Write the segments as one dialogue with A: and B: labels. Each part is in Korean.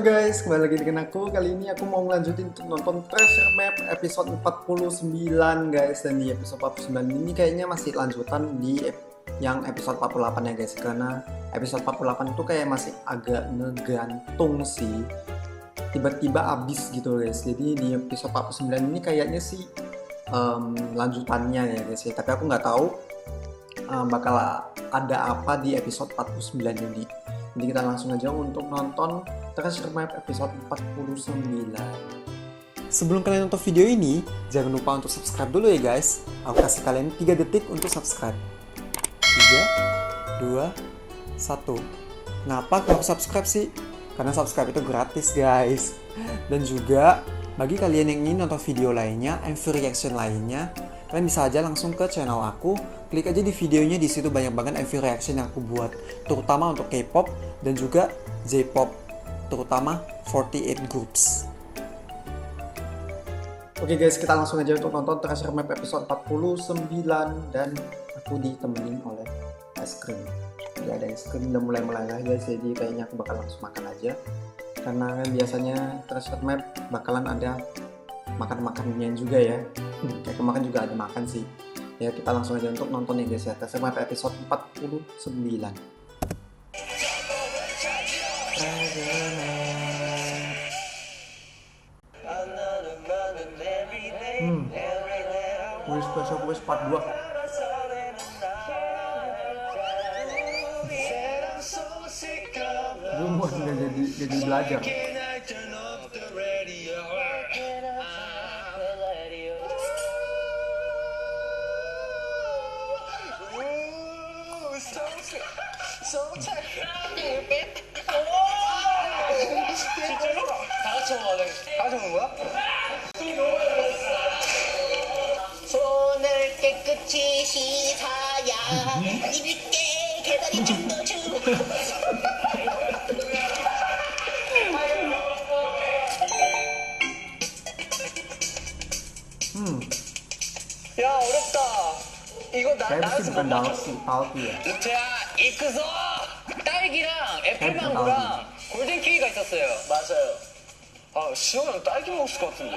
A: Halo guys, kembali lagi dengan aku. Kali ini aku mau ngelanjutin untuk nonton Treasure Map episode 49 guys. Dan di episode 49 ini kayaknya masih lanjutan di yang episode 48 ya guys. Karena episode 48 itu kayak masih agak ngegantung sih. Tiba-tiba abis gitu guys. Jadi di episode 49 ini kayaknya sih em, lanjutannya ya guys ya. Tapi aku nggak tahu em, bakal ada apa di episode 49 ini. Jadi kita langsung aja untuk nonton Treasure Map episode 49. Sebelum kalian nonton video ini, jangan lupa untuk subscribe dulu ya guys. Aku kasih kalian 3 detik untuk subscribe. 3, 2, 1. Kenapa kamu subscribe sih? Karena subscribe itu gratis guys. Dan juga bagi kalian yang ingin nonton video lainnya, MV reaction lainnya, kalian bisa aja langsung ke channel aku, klik aja di videonya di situ banyak banget MV reaction yang aku buat, terutama untuk K-pop dan juga J-pop, terutama 48 groups. Oke guys, kita langsung aja untuk nonton Treasure Map episode 49 dan aku ditemenin oleh es krim. Jadi ada es krim udah mulai-mulai lah guys, jadi kayaknya aku bakal langsung makan aja. Karena biasanya Treasure Map bakalan ada makan-makannya juga ya. Kayak kemarin juga ada makan sih. Ya kita langsung aja untuk nonton ya guys ya. Treasure Map episode 49. Treasure Map. Hmm. Wis besok wis part 2. Gue mau jadi jadi belajar.
B: 4천 원을 가져온 거야?
C: 손을 깨끗이 씻어야 음. 입게 계단이 음. 좀더 주고
A: 음,
B: 야 어렵다. 이거 나
A: 나에서
B: 못
A: 150분 맞췄어.
B: 나오기, 나오기에. 우태야 이크소 딸기랑 애플망고랑 골든 키위가 있었어요. 맞아요.
D: 아, 시영 형 딸기 먹었을 것 같은데.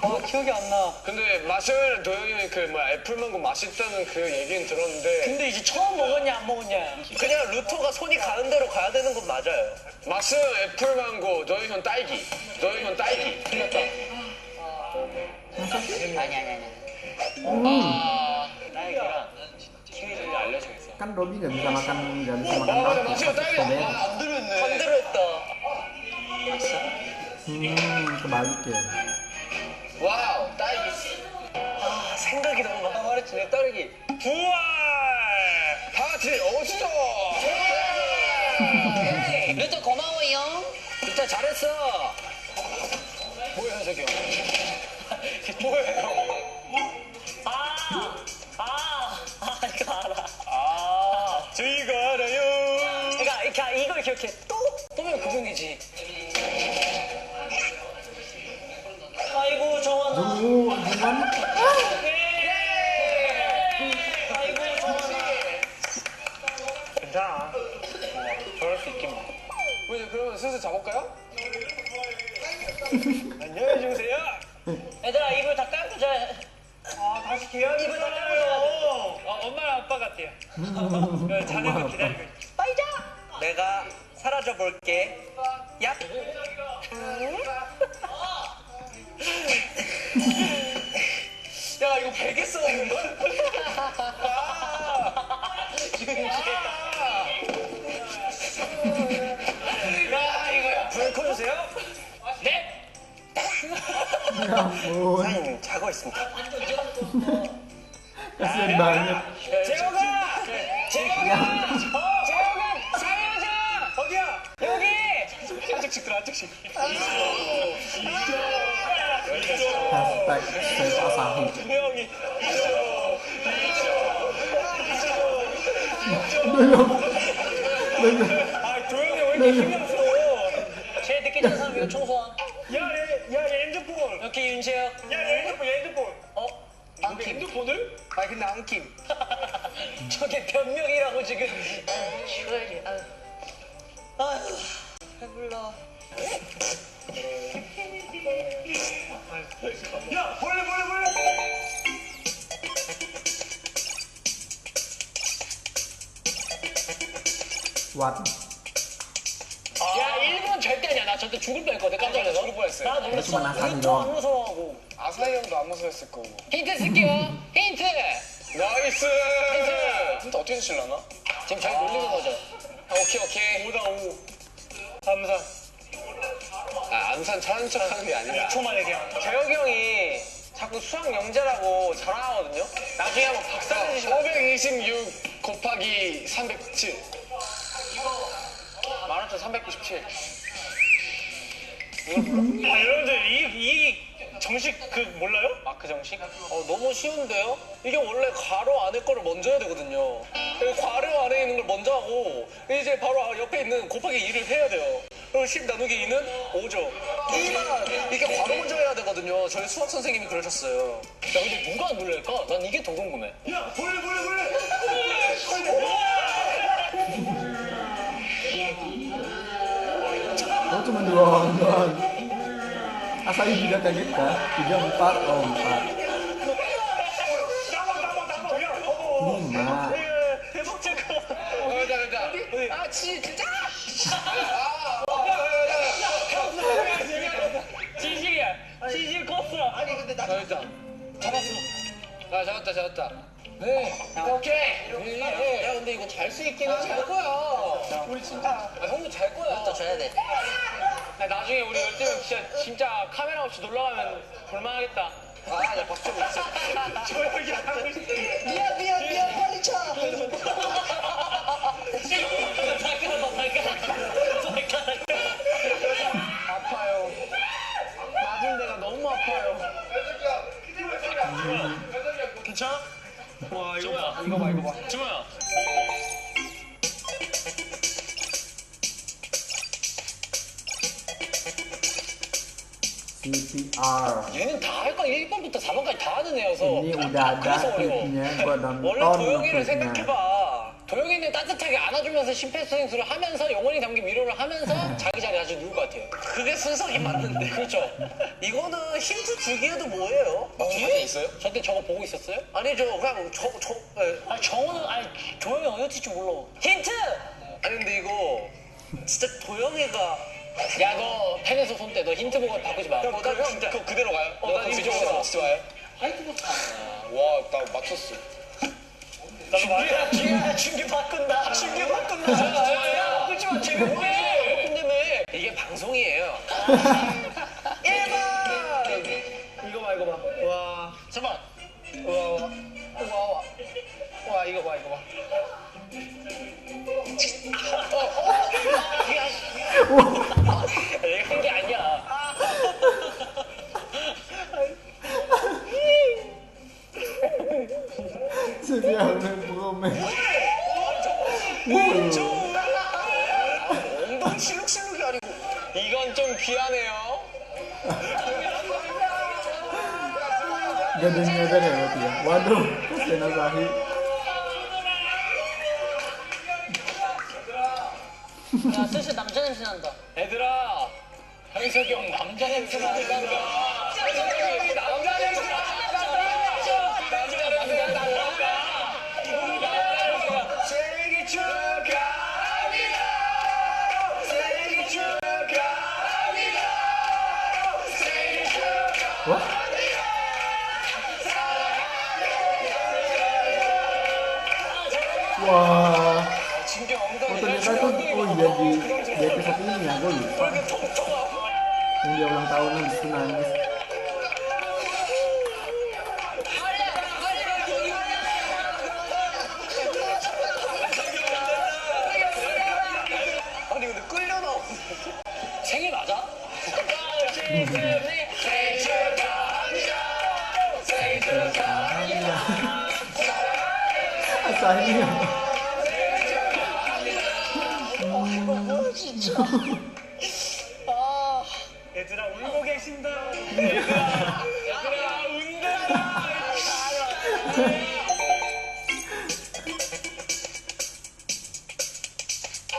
B: 아 기억이 안 나.
D: 근데 마셔 도영이 그 뭐야 애플망고 맛있다는 그 얘기는 들었는데
B: 근데 이제 처음 먹었냐 안 먹었냐. 그냥 루토가 손이 가는 대로 가야 되는 건 맞아요.
D: 마스 애플망고 도영이 형 딸기 도영이 형 딸기
B: 틀렸다.
C: 아니 아니 아니
B: 아 딸기랑 키위를 알려줘야겠어.
A: Kan Robi nggak bisa makan nggak bisa makan
D: 아 맞아
A: Talki.
D: 마셔 딸기. 아안 들었네
B: 반대로
A: kebalik ya.
D: 와우 딸기
B: 아 생각이 너무 많아. 말했지 내 딸기.
D: 부활 다 같이 어시죠
C: 루토 고마워요
B: 루테 잘했어.
D: 뭐야 현석이 형
B: 뭐예요? 아, 아, 아, 이거 알아.
D: 아 저희가 알아요
B: 그러니까, 그러니까 이걸 기억해. 또? 또면 그분이지. 정원아. 괜찮아. 저럴 수 뭐.
D: 뭐 이제 그러면 슬슬 잡을까요?
B: 안녕히 주무세요. 얘들아, 이불 다 깔고 자. 아, 다시 다 깔고 자. 아, 엄마랑 아빠 같아요. 그 자네가 기다리고 있어. 사장님 자고 있습니다.
A: kasihan banget.
B: 재호가! 재호가! 재호가! 사회자! 어디야? 여기! 한쪽씩 들어, 한쪽씩.
A: Hashtag saya Asahi.
B: 조용히. 아, 조용히 왜 이렇게 신경 써? 제일 늦게 자는 사람 이거 청소한. 야, 얘, 야, 얘 핸드폰. 여기 윤재혁. 야, 핸드폰을? 아니, 근데 안 킴. 저게 변명이라고 지금.
C: 쉬어야지 아유.
B: 배불러. 야 벌레 벌레 벌레
A: What?
E: 야, 일본 절대. 나 절대 죽을 뻔했거든. 깜짝 놀라서.
D: 죽을 뻔했어요.
E: 나 놀랐어.
A: 나사리
E: 우리도
A: doang.
E: 안 무서워하고.
D: 아사히 형도 안 무서웠을 거고.
E: 힌트 쓸게요. 힌트.
D: 나이스! 힌트 어떻게 주실라나?
E: 지금 저희 놀리는 거죠.
D: 아, 오케이, 오케이.
B: 5다 5 암산
D: 아, 암산 차는 척 하는 게 아니라.
B: 2초 만에 그냥
D: 재혁이 형이 자꾸 수학 영재라고 자랑하거든요? 나중에 한번 박사 내주시면 526 곱하기 307. 15,397.
B: 아, 여러분들 이, 이 정식 그 몰라요?
D: 마크 정식?
E: 어, 너무 쉬운데요? 이게 원래 괄호 안에 거를 먼저 해야 되거든요. 여기 괄호 안에 있는 걸 먼저 하고 이제 바로 옆에 있는 곱하기 2를 해야 돼요. 그리고 10 나누기 2는 5죠. 2만 이게 괄호 먼저 해야 되거든요. 저희 수학 선생님이 그러셨어요. 야 근데 누가 눌릴까? 난 이게 더 궁금해.
B: 야 벌레 벌레 벌레
A: Asal juga kaget kan? Tiga empat, oh empat. Lima.
E: 아 지, 진짜?
B: 아니 근데 나. 잡았어
D: 아, 잡았다, 잡았다. 네. 오케이.
E: 야 근데 이거 잘 수 있긴 하잘 거야.
B: 우리 진짜
E: 아, 형도 잘 거야. 또 줘야 돼.
B: 야, 나중에 우리 열대면 진짜 진짜 카메라 없이 놀러 가면 볼만하겠다
E: 아, 나 박수고 있어.
B: 조용히 하고 싶어
E: 미안 미안 미안 빨리 쳐. 발가락 발가락 발가락.
D: 아파요. 맞은 데가 너무 아파요.
B: 괜찮아? 와 이거 봐
D: 이거 봐, 이거 봐.
B: 주모야
A: CPR.
E: 얘는 다 할 거야. 1번부터 4번까지 다 하는 애여서. 그래서 어려워.
A: klipnya, gua
E: 원래 도영이를. 생각해봐. 도영이는 따뜻하게 안아주면서 심폐소생술을 하면서 영원히 담긴 위로를 하면서 자기 자리에 아주 누울 것 같아요. 그게 순서긴 맞는데. 그렇죠. 이거는 힌트 주기에도 뭐예요?
D: 맞춘 거 있어요?
E: 저때 저거 보고 있었어요? 아니죠. 그냥 저, 저, 아니, 정우는, 아니, 도영이 어디 지 몰라. 힌트! 아니, 근데 이거 진짜 도영이가. 야, 너 펜에서 손 떼. 너 힌트 보고 바꾸지 마.
D: 형,
E: 어,
D: 그,
E: 나
D: 형,
E: 진짜.
D: 그, 그대로 가요?
E: 어,
D: 너나그
E: 이거 좋아.
D: 진짜 와요? 와, 나 맞췄어.
B: 나도 말이야
E: 준비, 준비 바꾼다. 준비 바꾼다. 야, 바꾸지 마. 재미 뭐해? 바꾼다며. 이게 방송이에요.
A: Gak ada yang nyadar ya berarti ya. Waduh, Sena Zahi.
E: 야, 슬슬 남자 냄새 난다. 얘들아, 현석이 형 남자 냄새 난다. taon
B: na gusto namin. 울고 계신다 얘들아 얘들아 운다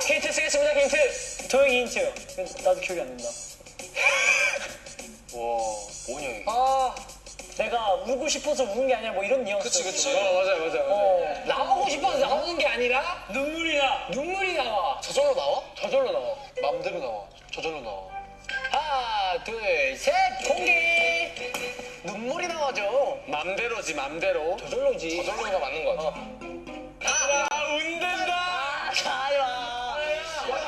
E: 힌트 쓰겠습니다 힌트. 도영이
B: 해주세요. 나도 기억이 안 난다.
E: 와 뭐냐 이게
B: 아, 내가 울고 싶어서 우는 게 아니라 뭐 이런 뉘앙스.
E: 그치 그치 어 맞아요 맞아요 맞아요
B: 어.
D: 나오고 싶어서 나오는 게 아니라
B: 눈물이 나.
D: 눈물이 나와.
E: 저절로 나와?
D: 저절로 나와.
E: 맘대로 나와 저절로 나와
D: 둘, 셋, 공개. 눈물이 나와죠.
E: 맘대로지 맘대로
D: 저절로지.
E: 저절로가 맞는 거 같아
B: 운된다.
C: 가지 마.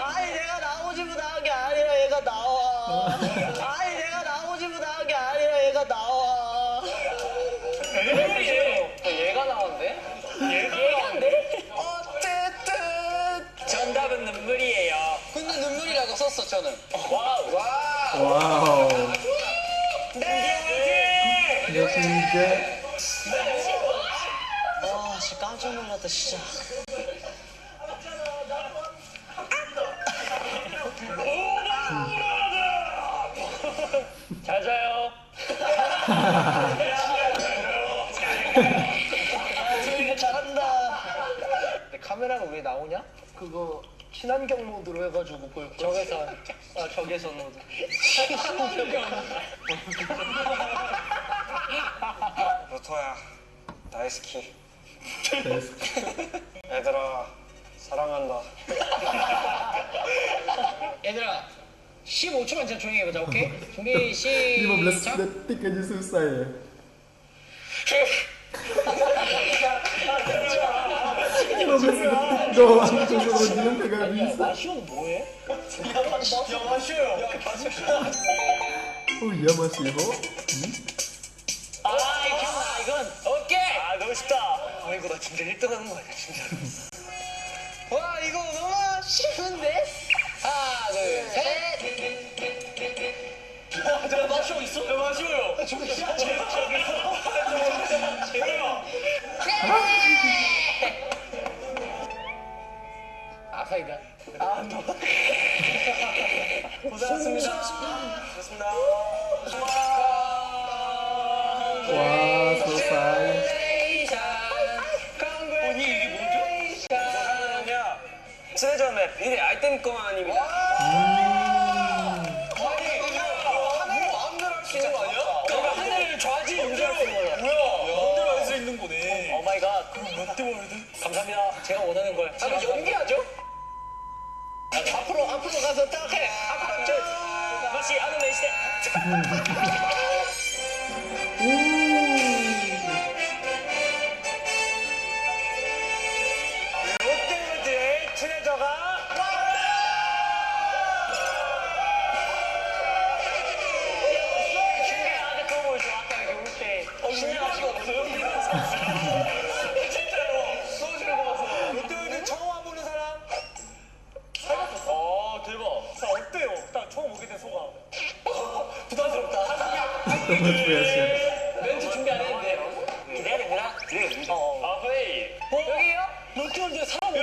C: 아니 내가 나오고 싶어 나온 게 아니라 얘가 나와. 아니 내가 나오고 싶어 나온 게 아니라 얘가 나와.
D: 어, 얘가 나왔는데?
B: 얘기한데?
C: 어쨌든
B: 정답은 눈물이에요.
D: 근데 눈물이라고 썼어 저는.
B: 와우.
A: 와우.
B: 네.
A: 이제
C: 아 진짜 깜짝 놀랐다 진짜.
B: 잘 자요.
C: 조이가 잘한다.
D: 근데 카메라가 왜 나오냐? 그거 친환경 모드로 해가지고 볼 거. 적외선. 아 적외선 모드.
E: 루토야 나이스키 얘들아 사랑한다
D: 얘들아 15초만 진짜 조용히 해보자 오케이? 준비
A: 15
D: 시작
A: aja susah ya. 15
B: 뭐해? 야.
A: Oh.
B: 아 기억나 이건 오케이. 아 너무 쉽다.
D: 아 이거 나 진짜 1등 하는 거 아니야 진짜로 와 이거 너무 쉬운데? 하나 둘 셋
B: 야 마시오 있어? 야 마시오요. 저기 저기 제가
D: 아사이다
B: 고생하셨습니다.
A: Wah selesai.
B: 언니 이게 뭐죠? 사랑하냐? 친해졌네. 비리 알땐꺼만입니다.
E: 마음대로 할수 있는 거 아니야?
B: 내가 하늘을 좌지 운전할 수 있는 거야.
E: 뭐야 마음대로 할수 있는 거네
B: 오 마이 갓. 그럼 롯데 월드? 감사합니다. 제가 원하는 걸.
D: 아 연기하 죠? 앞으로 앞으로 가서 딱 해. 앞으로 저
B: 마시 아는 메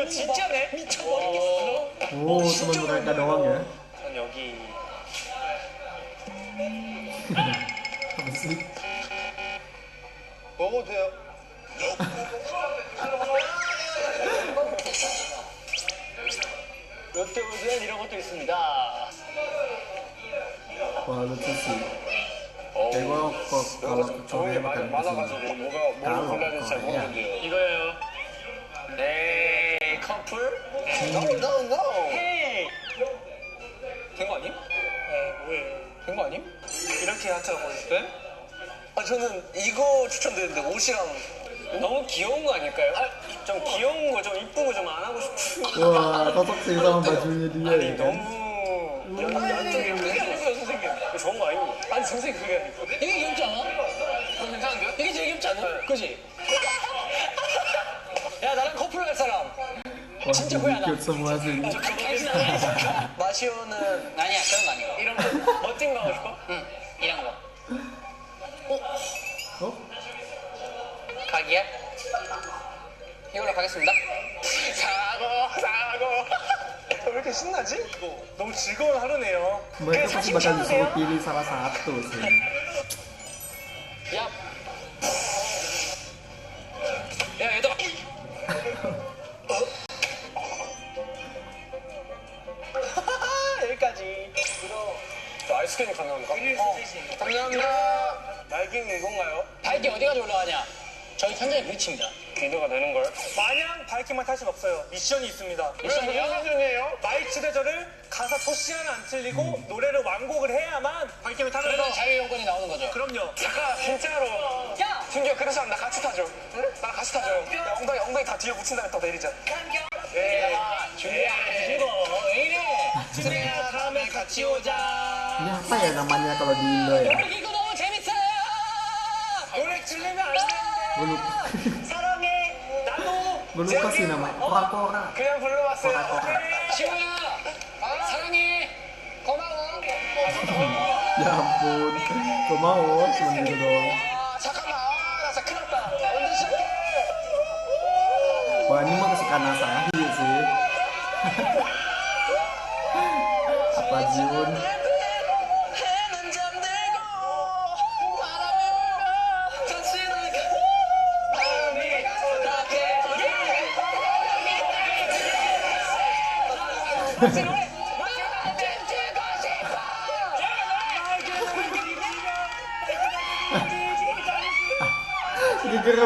B: 진짜네 미쳐 버리겠어
A: Oh teman mereka doang ya.
B: 전 여기
A: sih?
E: 먹어도 돼요
B: 롯데월드엔 이런 것도 있습니다
A: kalau ke Korea makan ke sini.
E: 뭐가
A: Kalau
E: 골라야 될지 잘. 모르겠는데요
B: 이거예요 네 커플
E: No no no
B: 헤이
E: 된거 아님?
B: 네 뭐예요
E: 된거 아님?
B: 이렇게 하자고
E: 네? 아 저는 이거 추천드렸는데 옷이랑
B: 너무 귀여운 거 아닐까요? 좀 귀여운 거 좀 이쁘고 좀안 하고 싶은
A: sih sama bajunya dia
B: 아니. 너무 연, 연쪽이 그게 아니고요 선생님 좋은 거 아니고 아니 선생님 그게 아니고
D: 이게 귀엽지 않아?
E: 그럼 괜찮은데요?
D: 이게 제일 귀엽지 않아? 그지?
B: 야 나랑 커플 할 사람
A: Wah
B: 진짜 후회 안
A: cute semua sih.
B: 마시오는
D: 아니야 그런 거 아니야.
B: 이런 거. 멋진 거 하고 싶어?
D: 응 이런 거.
A: Oh
D: 각이야? 이걸로 가겠습니다.
B: 사고 사고. 왜 이렇게 신나지? 이거. 너무 즐거운 하루네요.
A: mereka pasti bakal disuruh pilih salah satu sih.
E: 천장이 부딪힙니다.
D: 기대가 되는 걸.
F: 마냥 바이킹만 탈 순 없어요. 미션이 있습니다.
E: 미션이요?
D: 무슨 수준이에요?
F: 마이 추대절을 가사 토시 하나 안 틀리고 노래를 완곡을 해야만 바이킹을 타면서
E: 그러면 자유용권이 나오는 거죠.
F: 그럼요.
D: 잠깐 진짜로.
E: 야!
D: 준규야 그래서 나 같이 타줘. 응? 나랑 같이 타줘. 야, 엉덩이 엉덩이 다 뒤에 붙인 다음에 더 내리자.
E: 야, 준비야, 이거 왜 이래? 준비야, 다음에 같이 오자.
B: Ini apa ya namanya kalau di Indo ya?
E: 우리 이거 너무 재밌어요.
F: 노래 들리면 안되 는데.
B: Gue lupa.
F: 사랑해. 나도.
B: Gue lupa sih nama. Kora-kora.
D: 그냥 불러봤어요.
B: Kora-kora.
E: 지호야, 사랑해. 고마워.
B: Ya ampun. Gue mau cuma gitu doang.
D: 아 잠깐만. 아, 나 진짜 큰일 났다. 언제 시작해?
B: Wah ini mah kesukaan Asahi sih. Apa Jun? Gara-gara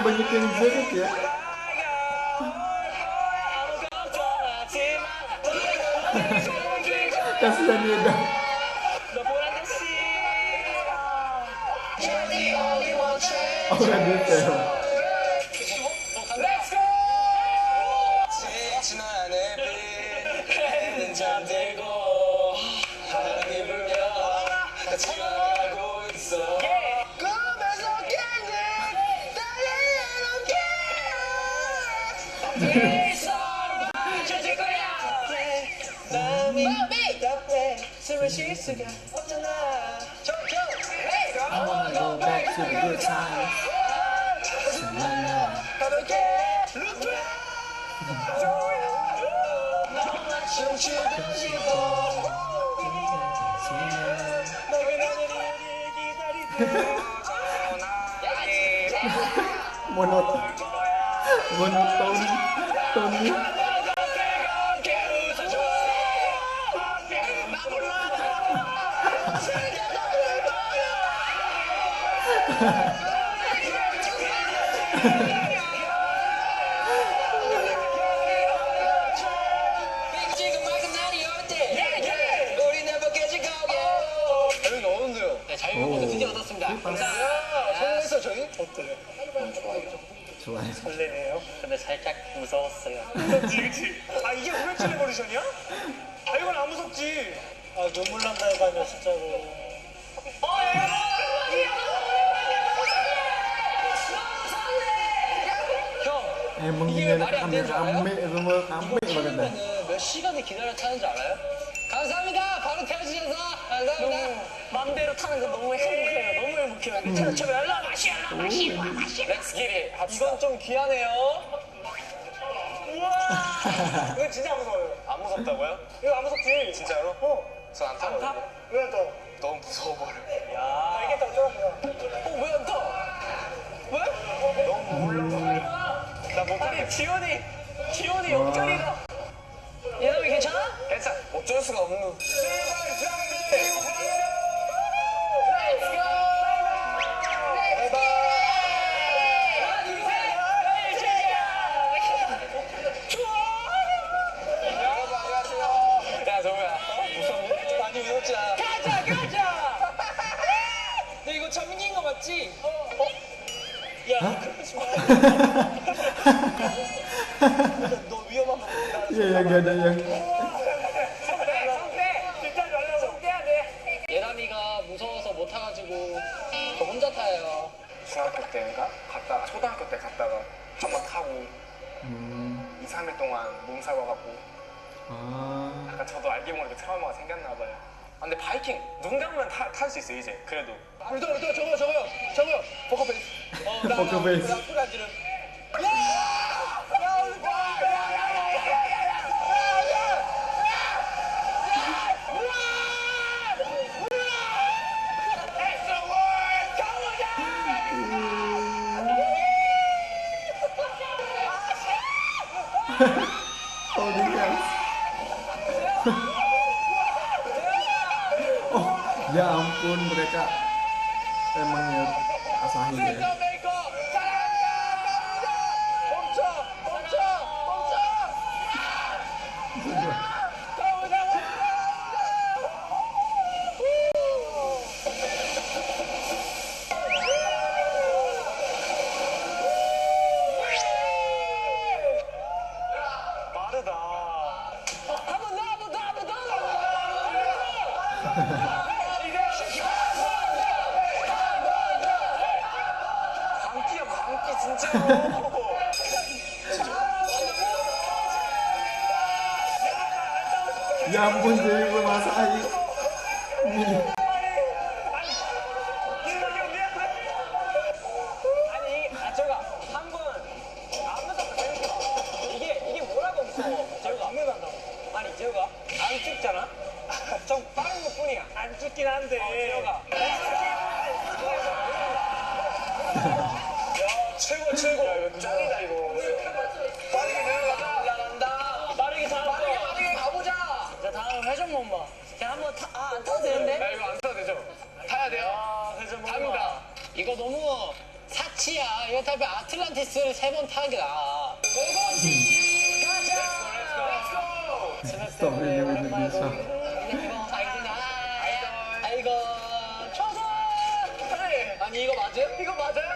B: banyak yang jerit ya. Kasihan dia dah. To the good times. Semuanya.
A: 가볍게 너만 춤추고 싶어
B: Monot. Monoton. Tony.
E: 살짝 무서웠어요.
F: 그렇지, 그렇지. 아, 이게 우레칠레 버리션이야? 아, 이건 안 무섭지. 아, 눈물 난다 해가지고, 진짜로.
B: Emang ini anak rame-rame, semua rame banget dah.
E: 그러면은 몇 시간을 기다려 타는 줄 알아요? 감사합니다. 바로 태워주셔서 감사합니다.
A: 맘대로 타는 거 너무 행복해요 너무 행복해요 괜찮아 저 연락 마시야
D: 렛츠기리 이건 좀 귀하네요.
F: 이거 진짜 무서워요.
D: 안 무섭다고요?
F: 이거 안 무섭지?
D: 진짜로?
F: 어.
D: 전안 타거든요.
F: 왜안 타?
D: 너무 무서워버려.
F: 아, 알겠다, 어쩌라고요.
D: 어, 왜 안 타? 왜? 너무 올라가. 나 못하겠어.
A: 지원이 지원이 영철이가 예담이 괜찮아?
D: 괜찮아. 어쩔 수가 없는.
A: 너 위험한 거
B: Iya, ya gak ada yang.
F: 일단 연락을.
A: 빼야 돼
E: 예람이가 무서워서 못 타가지고 저 혼자 타요.
D: 중학교 때인가 갔다가 초등학교 때 갔다가 한 번 타고. 2, 3일 동안 몸살 와갖고
B: Ah.
D: 약간 저도 알게 모르게 트라우마가 생겼나 봐요. 아, 근데 바이킹 눈 감으면 탈 수 있어요 이제 그래도. 울더 울더 저
B: Oh, dia. Oh,
A: Ya ampun mereka emangnya Asahi ya.
E: 게 뭐라고 무서워 저가 안 나간다고. 아니 저가 안 찍잖아? 좀 빠른 것 뿐이야.
F: 안 죽긴 한데.
E: 저
B: 사치야. 이거 타면 아틀란티스를 세 번 타는 게 나아.
A: Stop ini Indonesia.
B: 이거 아이디나. 아이고.
D: 초선. 아니 이거 맞아요? 이거 맞아요?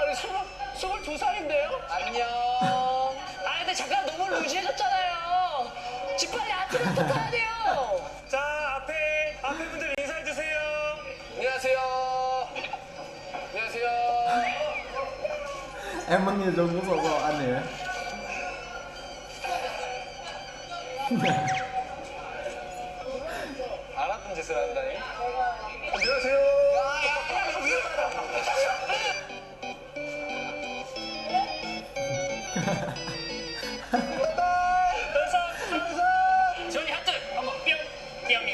D: 아니 스물 스물 두 살인데요?
B: 안녕. 아 근데 잠깐 너무 루즈해졌잖아요. 집 빨리 아틀란타 타야 돼요.
D: 짓을 한다니. 안녕하세요.
B: 하트 한번 뿅 뿅이.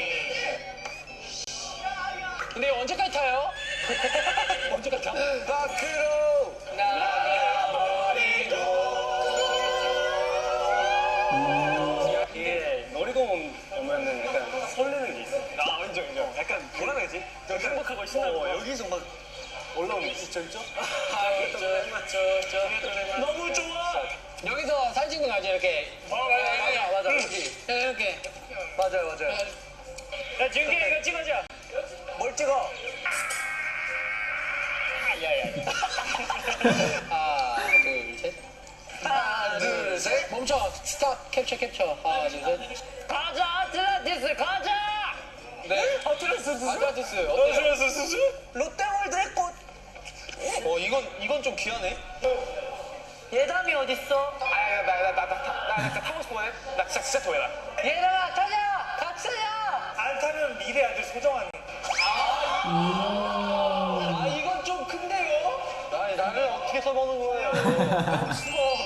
B: 근데 이거 언제까지 타요? 언제까지 타?
D: 밖으로
F: 어, 여기서 막 올라오는 게 있죠 있죠? 너무 좋아.
B: 여기서 사진 찍는 거 알지? 이렇게.
D: 맞아 맞아. 그렇지.
B: 이렇게.
D: 맞아요 맞아요.
F: 야 준기 이거 찍어줘.
D: 뭘 찍어?
B: 하나, 둘, 셋.
D: 하나 둘 셋.
B: 멈춰. 스탑. 캡처 캡처. 하나, 둘, 셋.
E: 가자 아틀란티스 가자
D: 네.
B: 아틀란티스. 아틀란티스. 어때요?
F: 어수수 수수.
D: 롯데월드의 꽃. 어 이건 이건 좀 귀하네.
E: 예담이 어딨어?
D: 아나나나나나 타고 싶어해. 나 진짜 진짜 좋아해.
E: 얘들아 타자 같이 타자
F: 안 타면 미래 아들 소정하네.
D: 아 이건 좀 큰데요? 아니 나는 어떻게 써먹는 거예요? 아니야.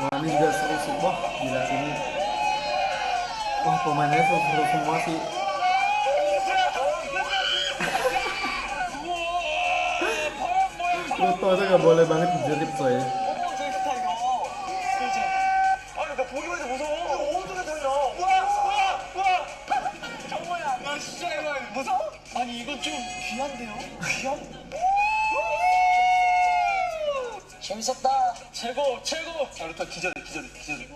A: wah ini juga seru
E: sih wah gila
A: sini wah pemainnya seru, seru semua sih Luto aja gak boleh banget
F: dijerit soalnya 아니 이건 좀 귀한데요? 귀한?
E: 재밌었다.
F: 최고, 최고. 아, 루터 기절해, 기절해, 기절해.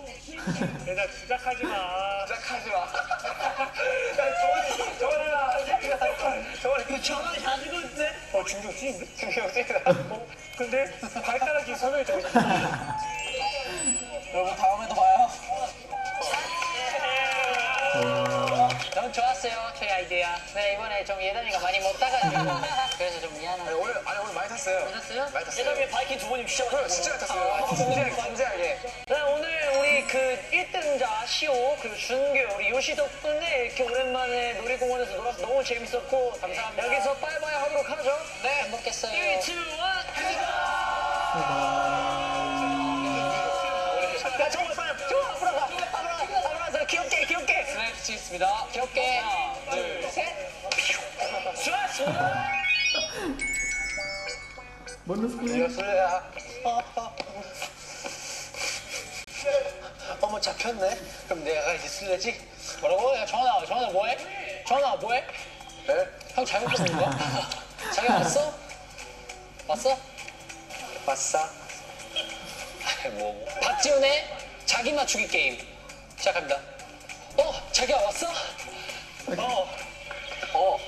F: 얘들아 주작하지 마. 주작하지 마. 야, 저번에, 저번에, 저번에
E: 저번에 가지고 있네.
F: 어, 중경 찌인데? 중경 찌다. 어? 근데 발가락이 손을 저
E: 여러분
B: 네 이번에 좀 예단이가 많이 못 따가지고 그래서 좀 미안하고
D: 오늘 아니 오늘 많이 탔어요.
B: 괜찮았어요?
D: 많이 탔어요.
E: 예전에 바이킹 두 번이 진짜 많이
D: 진짜 많이 탔어요. 진지하게 진지하게.
B: 네, 오늘 우리 그 1등자 시오 그리고 준규 우리 요시 덕분에 이렇게 오랜만에 놀이공원에서 놀아서 너무 재밌었고 감사합니다 여기서 빠이빠이 하도록 하죠 네 행복했어요 3, 2, 1
E: 야 정말 빨리 저 앞으로 가. 앞으로 가. 앞으로 가서 귀엽게 귀엽게.
B: 스트레스 있습니다 귀엽게 하나 둘 셋
A: 클립
D: 술래야.
E: 어머 잡혔네.
D: 그럼 내가 이제 술래지?
B: 뭐라고? 야 정원아 정원아 뭐해? 정원아 뭐해?
D: 네?
B: 형 잘못 보는 거야? 자기 왔어? 왔어?
D: 왔어? 아니 뭐.
B: 박지훈의 자기 맞추기 게임 시작합니다. 어, 자기야 왔어? 어, 어.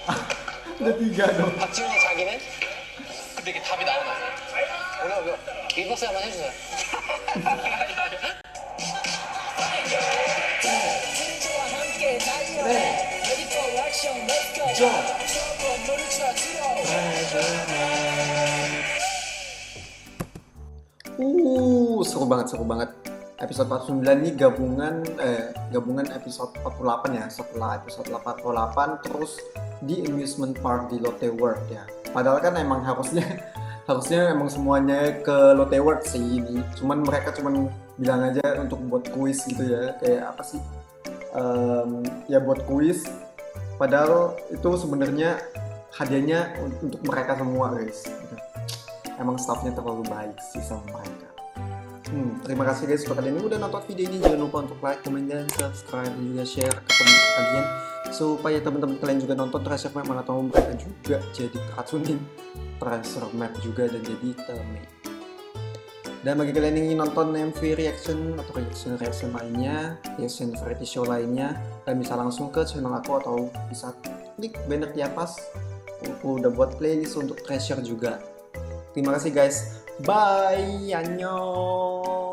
A: Tiga dong
B: 박지훈의 자기는
D: 근데 이게 답이 나오나? 올라 올라.
B: 비박스 한번 해주세요.
A: Uh, seru banget, seru banget. Episode 49 ini gabungan eh gabungan episode 48 ya. Setelah episode 48 terus di amusement park di Lotte World ya. Padahal kan emang harusnya harusnya emang semuanya ke Lotte World sih ini. Cuman mereka cuman bilang aja untuk buat kuis gitu ya. Kayak apa sih? Em, ya buat kuis. Padahal itu sebenarnya hadiahnya un- untuk mereka semua guys. Gitu emang staffnya terlalu baik sih sama mereka. Hmm, terima kasih guys buat kalian yang udah nonton video ini. Jangan lupa untuk like, comment, dan subscribe, dan juga share ke teman kalian supaya teman-teman kalian juga nonton treasure map mana tahu mereka juga jadi keracunin treasure map juga dan jadi teammate. Dan bagi kalian yang ingin nonton MV reaction atau reaction reaction lainnya, reaction variety show lainnya, kalian bisa langsung ke channel aku atau bisa klik banner di atas. Aku udah buat playlist untuk treasure juga. Terima kasih guys. Bye. Annyeong.